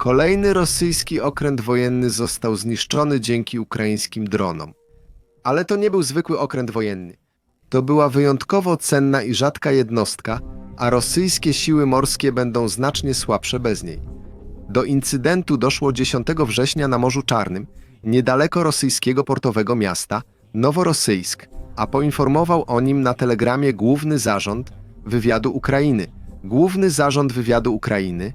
Kolejny rosyjski okręt wojenny został zniszczony dzięki ukraińskim dronom. Ale to nie był zwykły okręt wojenny. To była wyjątkowo cenna i rzadka jednostka, a rosyjskie siły morskie będą znacznie słabsze bez niej. Do incydentu doszło 10 września na Morzu Czarnym, niedaleko rosyjskiego portowego miasta Noworosyjsk, a poinformował o nim na telegramie Główny Zarząd Wywiadu Ukrainy. Główny Zarząd Wywiadu Ukrainy,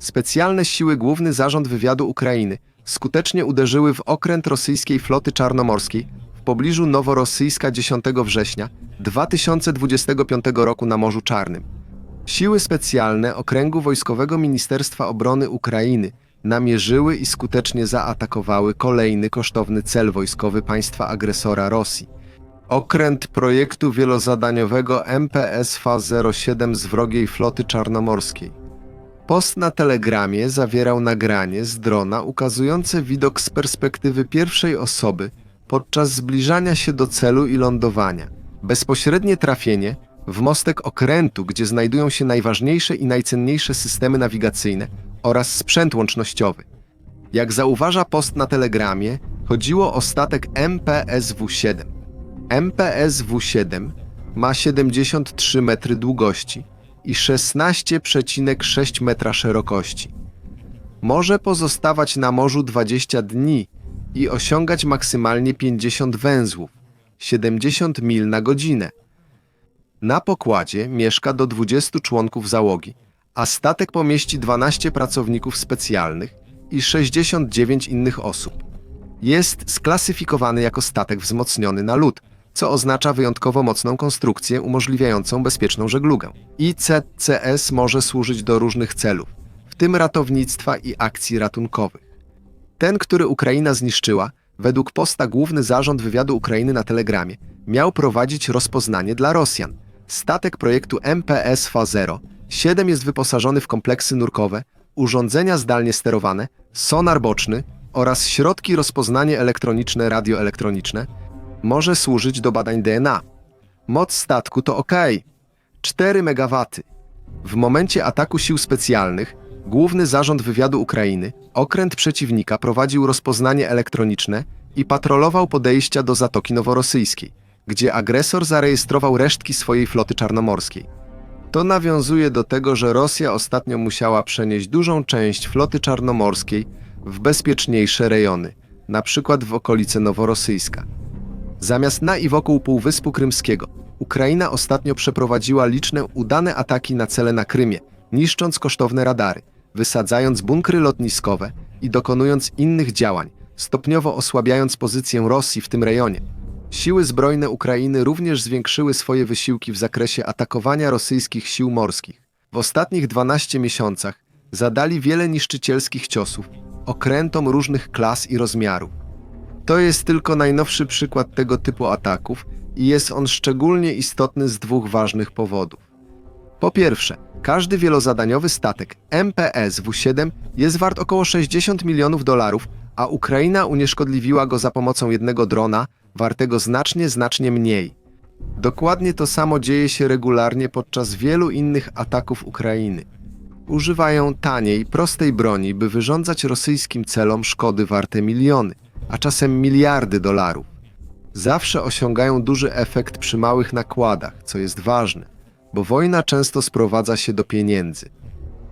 specjalne siły Główny Zarząd Wywiadu Ukrainy skutecznie uderzyły w okręt rosyjskiej floty czarnomorskiej w pobliżu Noworosyjska 10 września 2025 roku na Morzu Czarnym. Siły specjalne Okręgu Wojskowego Ministerstwa Obrony Ukrainy namierzyły i skutecznie zaatakowały kolejny kosztowny cel wojskowy państwa agresora Rosji. Okręt projektu wielozadaniowego MPSV-07 z wrogiej floty czarnomorskiej. Post na telegramie zawierał nagranie z drona ukazujące widok z perspektywy pierwszej osoby podczas zbliżania się do celu i lądowania. Bezpośrednie trafienie w mostek okrętu, gdzie znajdują się najważniejsze i najcenniejsze systemy nawigacyjne oraz sprzęt łącznościowy. Jak zauważa post na telegramie, chodziło o statek MPSW-7. MPSW-7 ma 73 metry długości i 16,6 metra szerokości. Może pozostawać na morzu 20 dni i osiągać maksymalnie 50 węzłów, 70 mil na godzinę. Na pokładzie mieszka do 20 członków załogi, a statek pomieści 12 pracowników specjalnych i 69 innych osób. Jest sklasyfikowany jako statek wzmocniony na lód, co oznacza wyjątkowo mocną konstrukcję umożliwiającą bezpieczną żeglugę. ICCS może służyć do różnych celów, w tym ratownictwa i akcji ratunkowych. Ten, który Ukraina zniszczyła, według posta Główny Zarząd Wywiadu Ukrainy na Telegramie, miał prowadzić rozpoznanie dla Rosjan. Statek projektu MPSV-0 7 jest wyposażony w kompleksy nurkowe, urządzenia zdalnie sterowane, sonar boczny oraz środki rozpoznanie elektroniczne radioelektroniczne. Może służyć do badań DNA. Moc statku to OK. 4 MW. W momencie ataku sił specjalnych Główny Zarząd Wywiadu Ukrainy, okręt przeciwnika prowadził rozpoznanie elektroniczne i patrolował podejścia do Zatoki Noworosyjskiej, gdzie agresor zarejestrował resztki swojej floty czarnomorskiej. To nawiązuje do tego, że Rosja ostatnio musiała przenieść dużą część floty czarnomorskiej w bezpieczniejsze rejony, na przykład w okolice Noworosyjska. Zamiast na i wokół Półwyspu Krymskiego, Ukraina ostatnio przeprowadziła liczne udane ataki na cele na Krymie, niszcząc kosztowne radary, wysadzając bunkry lotniskowe i dokonując innych działań, stopniowo osłabiając pozycję Rosji w tym rejonie. Siły zbrojne Ukrainy również zwiększyły swoje wysiłki w zakresie atakowania rosyjskich sił morskich. W ostatnich 12 miesiącach zadali wiele niszczycielskich ciosów okrętom różnych klas i rozmiarów. To jest tylko najnowszy przykład tego typu ataków i jest on szczególnie istotny z dwóch ważnych powodów. Po pierwsze, każdy wielozadaniowy statek MPS W7 jest wart około 60 milionów dolarów, a Ukraina unieszkodliwiła go za pomocą jednego drona, wartego znacznie, znacznie mniej. Dokładnie to samo dzieje się regularnie podczas wielu innych ataków Ukrainy. Używają taniej, prostej broni, by wyrządzać rosyjskim celom szkody warte miliony, a czasem miliardy dolarów. Zawsze osiągają duży efekt przy małych nakładach, co jest ważne, bo wojna często sprowadza się do pieniędzy.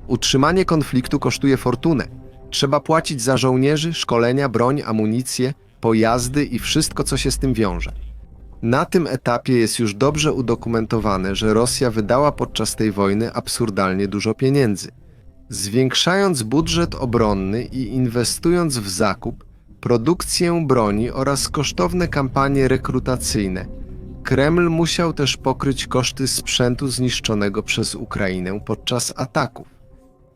Utrzymanie konfliktu kosztuje fortunę. Trzeba płacić za żołnierzy, szkolenia, broń, amunicję, pojazdy i wszystko, co się z tym wiąże. Na tym etapie jest już dobrze udokumentowane, że Rosja wydała podczas tej wojny absurdalnie dużo pieniędzy. Zwiększając budżet obronny i inwestując w zakup, produkcję broni oraz kosztowne kampanie rekrutacyjne, Kreml musiał też pokryć koszty sprzętu zniszczonego przez Ukrainę podczas ataków.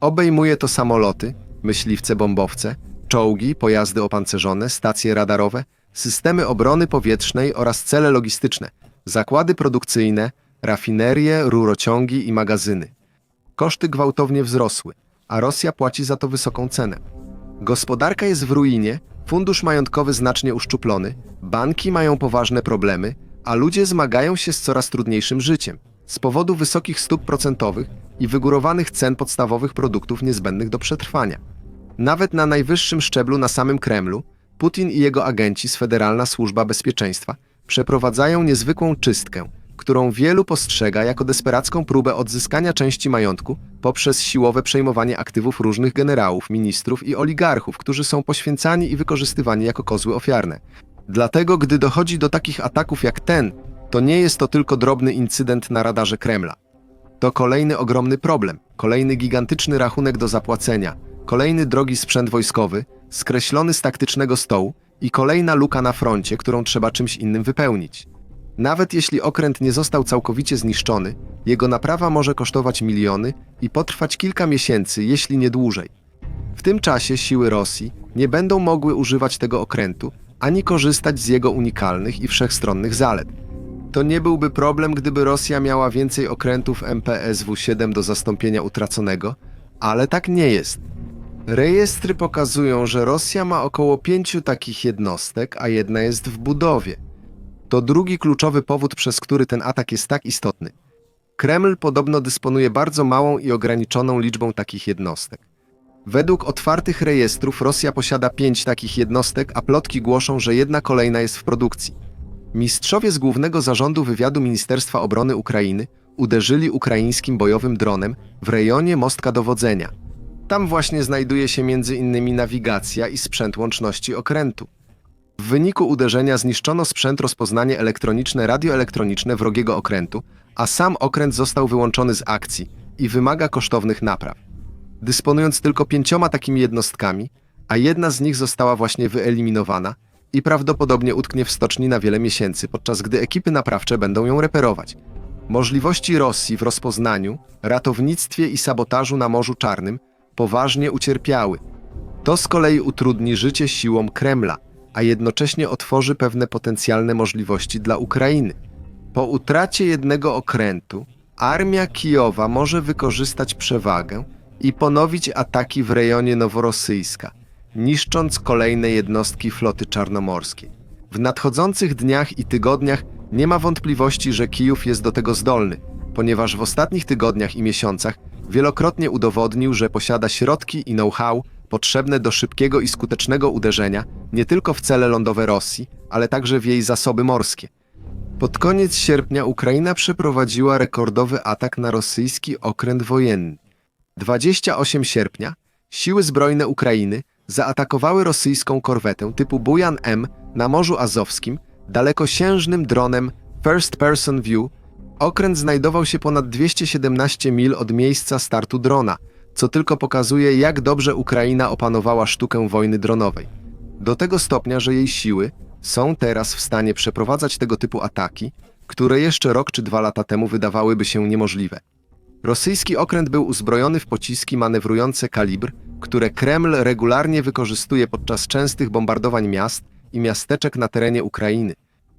Obejmuje to samoloty, myśliwce bombowce, czołgi, pojazdy opancerzone, stacje radarowe, systemy obrony powietrznej oraz cele logistyczne, zakłady produkcyjne, rafinerie, rurociągi i magazyny. Koszty gwałtownie wzrosły, a Rosja płaci za to wysoką cenę. Gospodarka jest w ruinie, fundusz majątkowy znacznie uszczuplony, banki mają poważne problemy, a ludzie zmagają się z coraz trudniejszym życiem z powodu wysokich stóp procentowych i wygórowanych cen podstawowych produktów niezbędnych do przetrwania. Nawet na najwyższym szczeblu na samym Kremlu, Putin i jego agenci z Federalna Służba Bezpieczeństwa przeprowadzają niezwykłą czystkę, którą wielu postrzega jako desperacką próbę odzyskania części majątku poprzez siłowe przejmowanie aktywów różnych generałów, ministrów i oligarchów, którzy są poświęcani i wykorzystywani jako kozły ofiarne. Dlatego, gdy dochodzi do takich ataków jak ten, to nie jest to tylko drobny incydent na radarze Kremla. To kolejny ogromny problem, kolejny gigantyczny rachunek do zapłacenia, kolejny drogi sprzęt wojskowy, skreślony z taktycznego stołu i kolejna luka na froncie, którą trzeba czymś innym wypełnić. Nawet jeśli okręt nie został całkowicie zniszczony, jego naprawa może kosztować miliony i potrwać kilka miesięcy, jeśli nie dłużej. W tym czasie siły Rosji nie będą mogły używać tego okrętu ani korzystać z jego unikalnych i wszechstronnych zalet. To nie byłby problem, gdyby Rosja miała więcej okrętów MPSW-7 do zastąpienia utraconego, ale tak nie jest. Rejestry pokazują, że Rosja ma około pięciu takich jednostek, a jedna jest w budowie. To drugi kluczowy powód, przez który ten atak jest tak istotny. Kreml podobno dysponuje bardzo małą i ograniczoną liczbą takich jednostek. Według otwartych rejestrów Rosja posiada pięć takich jednostek, a plotki głoszą, że jedna kolejna jest w produkcji. Mistrzowie z Głównego Zarządu Wywiadu Ministerstwa Obrony Ukrainy uderzyli ukraińskim bojowym dronem w rejonie mostka dowodzenia. Tam właśnie znajduje się m.in. nawigacja i sprzęt łączności okrętu. W wyniku uderzenia zniszczono sprzęt rozpoznanie elektroniczne radioelektroniczne wrogiego okrętu, a sam okręt został wyłączony z akcji i wymaga kosztownych napraw. Dysponując tylko pięcioma takimi jednostkami, a jedna z nich została właśnie wyeliminowana i prawdopodobnie utknie w stoczni na wiele miesięcy, podczas gdy ekipy naprawcze będą ją reperować. Możliwości Rosji w rozpoznaniu, ratownictwie i sabotażu na Morzu Czarnym poważnie ucierpiały. To z kolei utrudni życie siłom Kremla, a jednocześnie otworzy pewne potencjalne możliwości dla Ukrainy. Po utracie jednego okrętu, armia Kijowa może wykorzystać przewagę i ponowić ataki w rejonie noworosyjska, niszcząc kolejne jednostki floty czarnomorskiej. W nadchodzących dniach i tygodniach nie ma wątpliwości, że Kijów jest do tego zdolny, ponieważ w ostatnich tygodniach i miesiącach wielokrotnie udowodnił, że posiada środki i know-how potrzebne do szybkiego i skutecznego uderzenia nie tylko w cele lądowe Rosji, ale także w jej zasoby morskie. Pod koniec sierpnia Ukraina przeprowadziła rekordowy atak na rosyjski okręt wojenny. 28 sierpnia siły zbrojne Ukrainy zaatakowały rosyjską korwetę typu Bujan M na Morzu Azowskim dalekosiężnym dronem First Person View. Okręt znajdował się ponad 217 mil od miejsca startu drona, co tylko pokazuje, jak dobrze Ukraina opanowała sztukę wojny dronowej. Do tego stopnia, że jej siły są teraz w stanie przeprowadzać tego typu ataki, które jeszcze rok czy dwa lata temu wydawałyby się niemożliwe. Rosyjski okręt był uzbrojony w pociski manewrujące kalibr, które Kreml regularnie wykorzystuje podczas częstych bombardowań miast i miasteczek na terenie Ukrainy.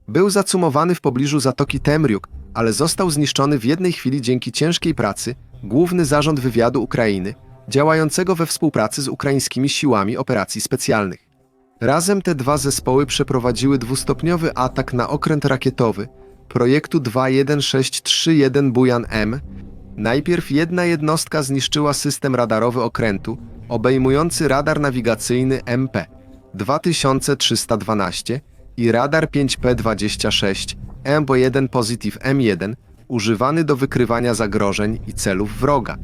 Był zacumowany w pobliżu Zatoki Temriuk, ale został zniszczony w jednej chwili dzięki ciężkiej pracy Główny Zarząd Wywiadu Ukrainy, działającego we współpracy z ukraińskimi siłami operacji specjalnych. Razem te dwa zespoły przeprowadziły dwustopniowy atak na okręt rakietowy projektu 21631 Bujan M. Najpierw jedna jednostka zniszczyła system radarowy okrętu, obejmujący radar nawigacyjny MP 2312 i radar 5P26 MB1 Positive M1 używany do wykrywania zagrożeń i celów wroga.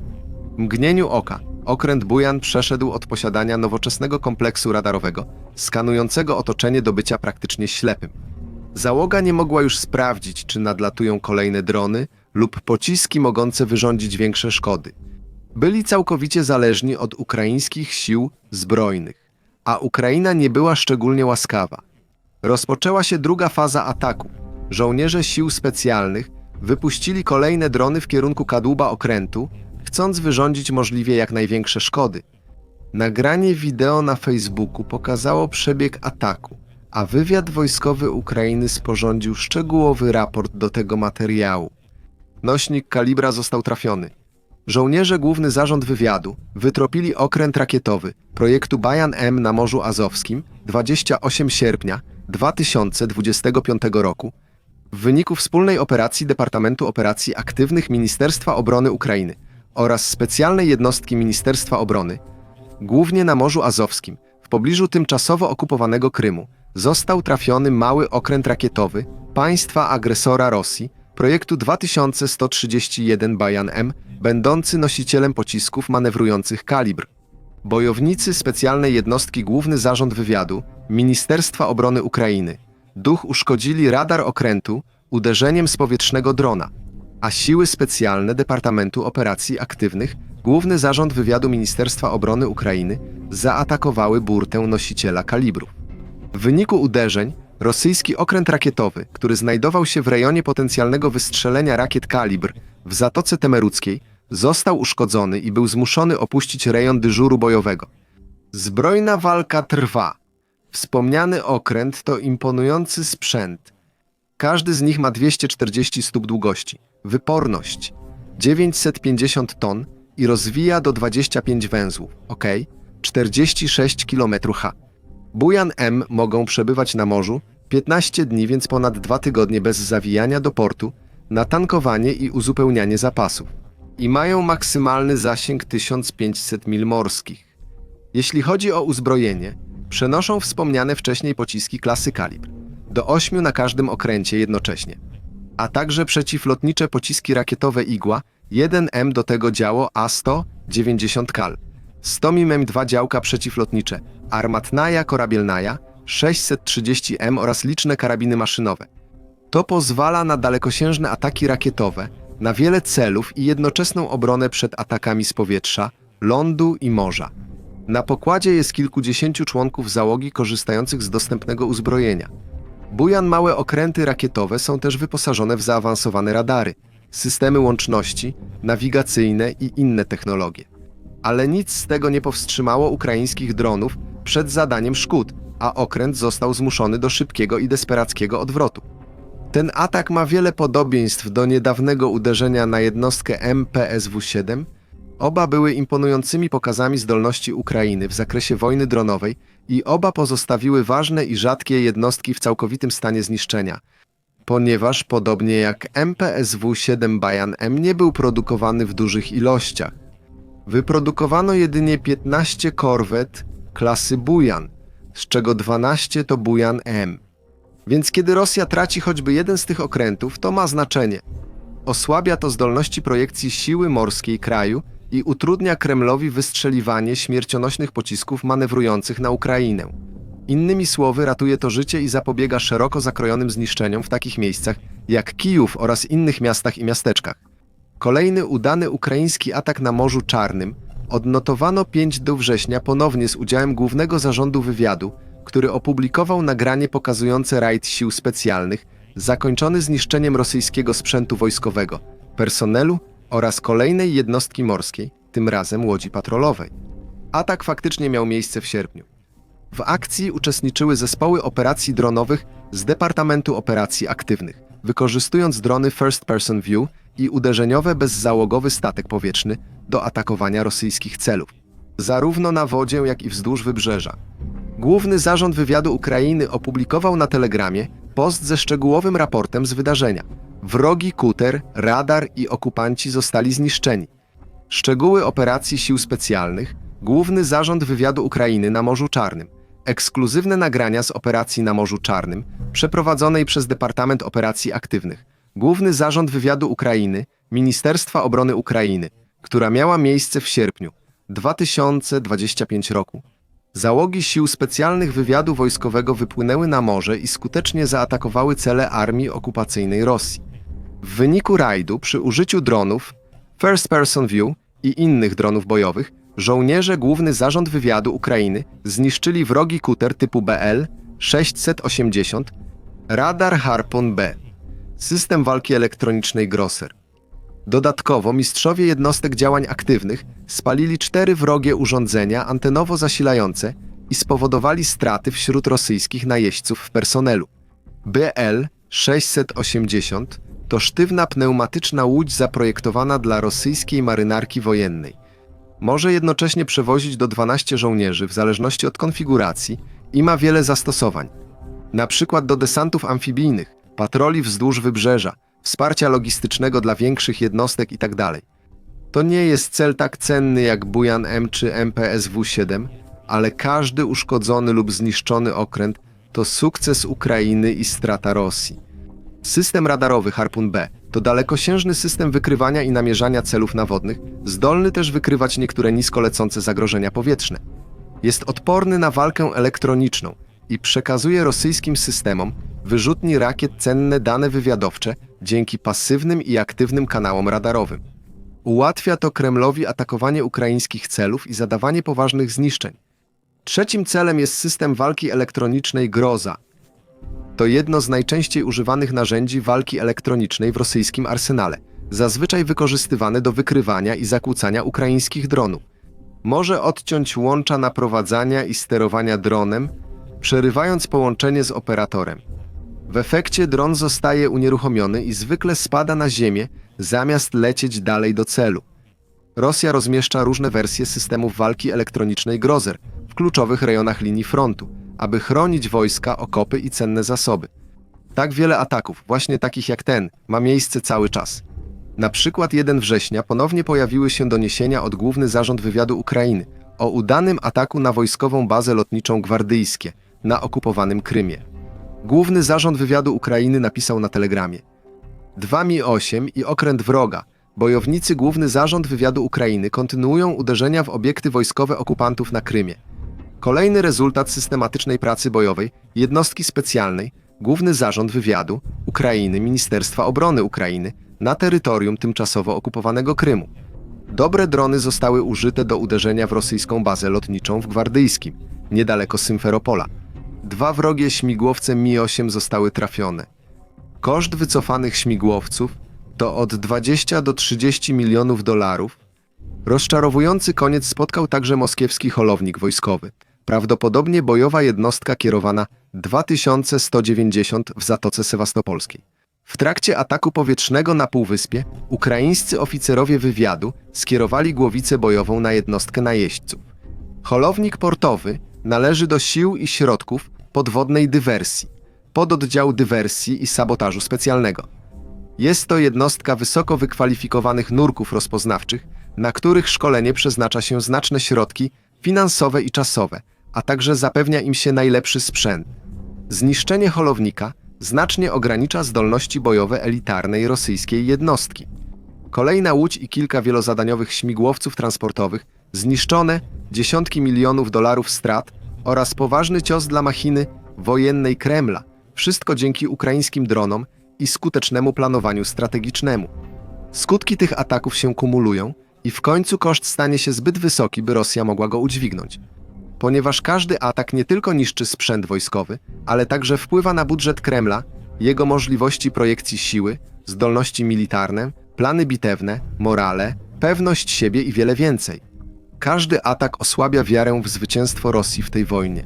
W mgnieniu oka okręt Bujan przeszedł od posiadania nowoczesnego kompleksu radarowego, skanującego otoczenie do bycia praktycznie ślepym. Załoga nie mogła już sprawdzić, czy nadlatują kolejne drony lub pociski mogące wyrządzić większe szkody. Byli całkowicie zależni od ukraińskich sił zbrojnych, a Ukraina nie była szczególnie łaskawa. Rozpoczęła się druga faza ataku. Żołnierze sił specjalnych wypuścili kolejne drony w kierunku kadłuba okrętu, chcąc wyrządzić możliwie jak największe szkody. Nagranie wideo na Facebooku pokazało przebieg ataku, a wywiad wojskowy Ukrainy sporządził szczegółowy raport do tego materiału. Nośnik kalibra został trafiony. Żołnierze Główny Zarząd Wywiadu wytropili okręt rakietowy projektu Bajan M na Morzu Azowskim 28 sierpnia 2025 roku w wyniku wspólnej operacji Departamentu Operacji Aktywnych Ministerstwa Obrony Ukrainy oraz specjalnej jednostki Ministerstwa Obrony głównie na Morzu Azowskim, w pobliżu tymczasowo okupowanego Krymu, został trafiony mały okręt rakietowy państwa agresora Rosji, projektu 2131 Bajan M, będący nosicielem pocisków manewrujących kalibr. Bojownicy specjalnej jednostki Główny Zarząd Wywiadu Ministerstwa Obrony Ukrainy duch uszkodzili radar okrętu uderzeniem z powietrznego drona, a siły specjalne Departamentu Operacji Aktywnych Główny Zarząd Wywiadu Ministerstwa Obrony Ukrainy zaatakowały burtę nosiciela kalibrów. W wyniku uderzeń rosyjski okręt rakietowy, który znajdował się w rejonie potencjalnego wystrzelenia rakiet kalibr w Zatoce Temeruckiej, został uszkodzony i był zmuszony opuścić rejon dyżuru bojowego. Zbrojna walka trwa. Wspomniany okręt to imponujący sprzęt. Każdy z nich ma 240 stóp długości, wyporność 950 ton i rozwija do 25 węzłów, ok? 46 km H. Bujan M mogą przebywać na morzu 15 dni, więc ponad 2 tygodnie bez zawijania do portu, na tankowanie i uzupełnianie zapasów. I mają maksymalny zasięg 1500 mil morskich. Jeśli chodzi o uzbrojenie, przenoszą wspomniane wcześniej pociski klasy kalibr, do 8 na każdym okręcie jednocześnie, a także przeciwlotnicze pociski rakietowe Igła 1M do tego działo A-100 90 kal, 100 mm 2 działka przeciwlotnicze Armatnaja Korabielnaja 630M oraz liczne karabiny maszynowe. To pozwala na dalekosiężne ataki rakietowe, na wiele celów i jednoczesną obronę przed atakami z powietrza, lądu i morza. Na pokładzie jest kilkudziesięciu członków załogi korzystających z dostępnego uzbrojenia. Bujan małe okręty rakietowe są też wyposażone w zaawansowane radary, systemy łączności, nawigacyjne i inne technologie. Ale nic z tego nie powstrzymało ukraińskich dronów przed zadaniem szkód, a okręt został zmuszony do szybkiego i desperackiego odwrotu. Ten atak ma wiele podobieństw do niedawnego uderzenia na jednostkę MPSW-7. Oba były imponującymi pokazami zdolności Ukrainy w zakresie wojny dronowej i oba pozostawiły ważne i rzadkie jednostki w całkowitym stanie zniszczenia, ponieważ podobnie jak MPSW-7 Bajan M nie był produkowany w dużych ilościach. Wyprodukowano jedynie 15 korwet klasy Bujan, z czego 12 to Bujan M. Więc kiedy Rosja traci choćby jeden z tych okrętów, to ma znaczenie. Osłabia to zdolności projekcji siły morskiej kraju i utrudnia Kremlowi wystrzeliwanie śmiercionośnych pocisków manewrujących na Ukrainę. Innymi słowy, ratuje to życie i zapobiega szeroko zakrojonym zniszczeniom w takich miejscach jak Kijów oraz innych miastach i miasteczkach. Kolejny udany ukraiński atak na Morzu Czarnym odnotowano 5 do września ponownie z udziałem Głównego Zarządu Wywiadu, który opublikował nagranie pokazujące rajd sił specjalnych zakończony zniszczeniem rosyjskiego sprzętu wojskowego, personelu oraz kolejnej jednostki morskiej, tym razem łodzi patrolowej. Atak faktycznie miał miejsce w sierpniu. W akcji uczestniczyły zespoły operacji dronowych z Departamentu Operacji Aktywnych, wykorzystując drony First Person View i uderzeniowe bezzałogowy statek powietrzny do atakowania rosyjskich celów, zarówno na wodzie, jak i wzdłuż wybrzeża. Główny Zarząd Wywiadu Ukrainy opublikował na Telegramie post ze szczegółowym raportem z wydarzenia. Wrogi kuter, radar i okupanci zostali zniszczeni. Szczegóły operacji sił specjalnych, Główny Zarząd Wywiadu Ukrainy na Morzu Czarnym, ekskluzywne nagrania z operacji na Morzu Czarnym, przeprowadzonej przez Departament Operacji Aktywnych, Główny Zarząd Wywiadu Ukrainy, Ministerstwa Obrony Ukrainy, która miała miejsce w sierpniu 2025 roku. Załogi sił specjalnych wywiadu wojskowego wypłynęły na morze i skutecznie zaatakowały cele armii okupacyjnej Rosji. W wyniku rajdu przy użyciu dronów First Person View i innych dronów bojowych żołnierze Główny Zarząd Wywiadu Ukrainy zniszczyli wrogi kuter typu BL 680, radar Harpoon B, system walki elektronicznej Grosser. Dodatkowo mistrzowie jednostek działań aktywnych spalili cztery wrogie urządzenia antenowo zasilające i spowodowali straty wśród rosyjskich najeźdźców w personelu. BL 680 to sztywna pneumatyczna łódź zaprojektowana dla rosyjskiej marynarki wojennej. Może jednocześnie przewozić do 12 żołnierzy w zależności od konfiguracji i ma wiele zastosowań. Na przykład do desantów amfibijnych, patroli wzdłuż wybrzeża, wsparcia logistycznego dla większych jednostek itd. To nie jest cel tak cenny jak Bujan M czy MPSW-7, ale każdy uszkodzony lub zniszczony okręt to sukces Ukrainy i strata Rosji. System radarowy Harpun B to dalekosiężny system wykrywania i namierzania celów nawodnych, zdolny też wykrywać niektóre nisko lecące zagrożenia powietrzne. Jest odporny na walkę elektroniczną i przekazuje rosyjskim systemom wyrzutni rakiet cenne dane wywiadowcze dzięki pasywnym i aktywnym kanałom radarowym. Ułatwia to Kremlowi atakowanie ukraińskich celów i zadawanie poważnych zniszczeń. Trzecim celem jest system walki elektronicznej Groza. To jedno z najczęściej używanych narzędzi walki elektronicznej w rosyjskim arsenale, zazwyczaj wykorzystywane do wykrywania i zakłócania ukraińskich dronów. Może odciąć łącza naprowadzania i sterowania dronem, przerywając połączenie z operatorem. W efekcie dron zostaje unieruchomiony i zwykle spada na ziemię, zamiast lecieć dalej do celu. Rosja rozmieszcza różne wersje systemów walki elektronicznej Grozer w kluczowych rejonach linii frontu, aby chronić wojska, okopy i cenne zasoby. Tak wiele ataków, właśnie takich jak ten, ma miejsce cały czas. Na przykład 1 września ponownie pojawiły się doniesienia od Główny Zarząd Wywiadu Ukrainy o udanym ataku na wojskową bazę lotniczą Gwardyjskie na okupowanym Krymie. Główny Zarząd Wywiadu Ukrainy napisał na telegramie 2 Mi-8 i okręt wroga. Bojownicy Główny Zarząd Wywiadu Ukrainy kontynuują uderzenia w obiekty wojskowe okupantów na Krymie. Kolejny rezultat systematycznej pracy bojowej jednostki specjalnej Główny Zarząd Wywiadu Ukrainy Ministerstwa Obrony Ukrainy na terytorium tymczasowo okupowanego Krymu. Dobre drony zostały użyte do uderzenia w rosyjską bazę lotniczą w Gwardyjskim, niedaleko Symferopola. Dwa wrogie śmigłowce Mi-8 zostały trafione. Koszt wycofanych śmigłowców to od 20 do 30 milionów dolarów. Rozczarowujący koniec spotkał także moskiewski holownik wojskowy, prawdopodobnie bojowa jednostka kierowana 2190 w Zatoce Sewastopolskiej. W trakcie ataku powietrznego na Półwyspie ukraińscy oficerowie wywiadu skierowali głowicę bojową na jednostkę najeźdźców. Holownik portowy należy do sił i środków podwodnej dywersji, pododdział dywersji i sabotażu specjalnego. Jest to jednostka wysoko wykwalifikowanych nurków rozpoznawczych, na których szkolenie przeznacza się znaczne środki finansowe i czasowe, a także zapewnia im się najlepszy sprzęt. Zniszczenie holownika znacznie ogranicza zdolności bojowe elitarnej rosyjskiej jednostki. Kolejna łódź i kilka wielozadaniowych śmigłowców transportowych zniszczone, dziesiątki milionów dolarów strat oraz poważny cios dla machiny wojennej Kremla. Wszystko dzięki ukraińskim dronom i skutecznemu planowaniu strategicznemu. Skutki tych ataków się kumulują i w końcu koszt stanie się zbyt wysoki, by Rosja mogła go udźwignąć. Ponieważ każdy atak nie tylko niszczy sprzęt wojskowy, ale także wpływa na budżet Kremla, jego możliwości projekcji siły, zdolności militarne, plany bitewne, morale, pewność siebie i wiele więcej. Każdy atak osłabia wiarę w zwycięstwo Rosji w tej wojnie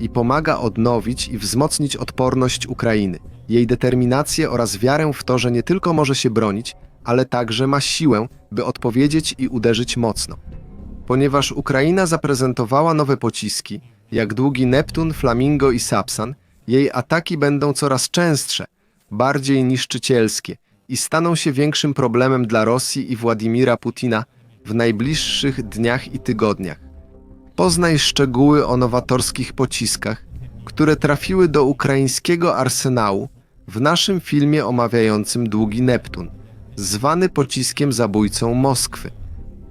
i pomaga odnowić i wzmocnić odporność Ukrainy, jej determinację oraz wiarę w to, że nie tylko może się bronić, ale także ma siłę, by odpowiedzieć i uderzyć mocno. Ponieważ Ukraina zaprezentowała nowe pociski, jak długi Neptun, Flamingo i Sapsan, jej ataki będą coraz częstsze, bardziej niszczycielskie i staną się większym problemem dla Rosji i Władimira Putina w najbliższych dniach i tygodniach. Poznaj szczegóły o nowatorskich pociskach, które trafiły do ukraińskiego arsenału w naszym filmie omawiającym Długi Neptun, zwany pociskiem zabójcą Moskwy.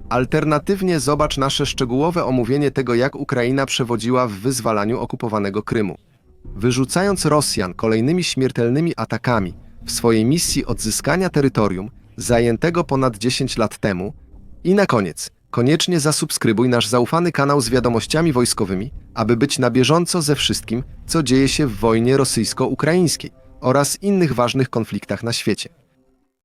Alternatywnie zobacz nasze szczegółowe omówienie tego, jak Ukraina przewodziła w wyzwalaniu okupowanego Krymu. Wyrzucając Rosjan kolejnymi śmiertelnymi atakami w swojej misji odzyskania terytorium zajętego ponad 10 lat temu, i na koniec, koniecznie zasubskrybuj nasz zaufany kanał z wiadomościami wojskowymi, aby być na bieżąco ze wszystkim, co dzieje się w wojnie rosyjsko-ukraińskiej oraz innych ważnych konfliktach na świecie.